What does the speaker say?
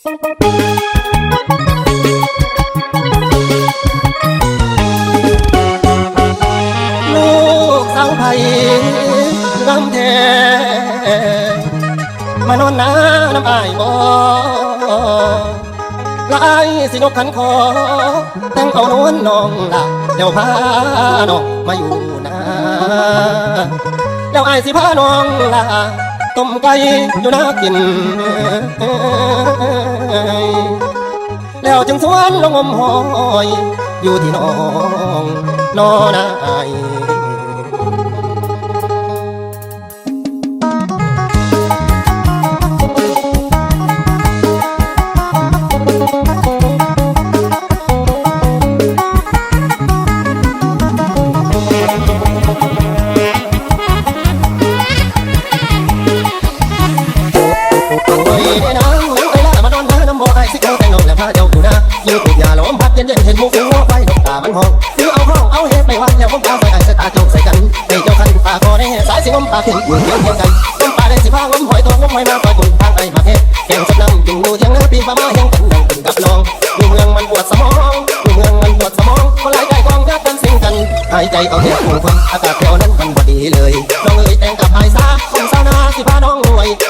ลูกสาวไผ่งามแท้มานอนน้าน้ำอายบ่ละอายสินกขันคอแต่งเอานวลน้องละเดี๋ยวพาน้องมาอยู่นาแล้วอายสิพาน้องละ ต้มไก่อยู่น่ากิน แล้วจึงสวนลงอมหอย อยู่ที่น้องนอนาย นะหูไอ้ล่ามานอนหาน้ำบ่อไอ้สิเขาแต่งนองแล้วพาเจ้าอยู่นะยืดถูกยาล้มพัดเย็นเย็นเห็นหมูฟูไฟนกตามันห้องซื้อเอาห้องเอาเฮ็ดไปวันแล้วผมพาไปไอ้สตาจกใส่กันให้เจ้าคันปากคอได้สายสิงมปากเห็นอยู่เทียงเทียงกันต้มปลาได้สิพางมหอยทองงมหอยมาปล่อยบุญทางไอมาเฮ็ดแกงสับน้ำจึงดูเทียงเนื้อปีนฟ้ามาแห้งกันดังเป็นกับลองอยู่เมืองมันปวดสมองอยู่เมืองมันปวดสมองคนหลายใจกองยัดกันสิงกันหายใจเอาเทียงคงคนอากาศแถวนั้นมันบ่ดีเลยน้องเอ๋ยแต่งกับไอซาคงสาวนาสิพาน้องรวยจะสร้างควากสวนกล้วยเลี้ยงปลาส่งขาย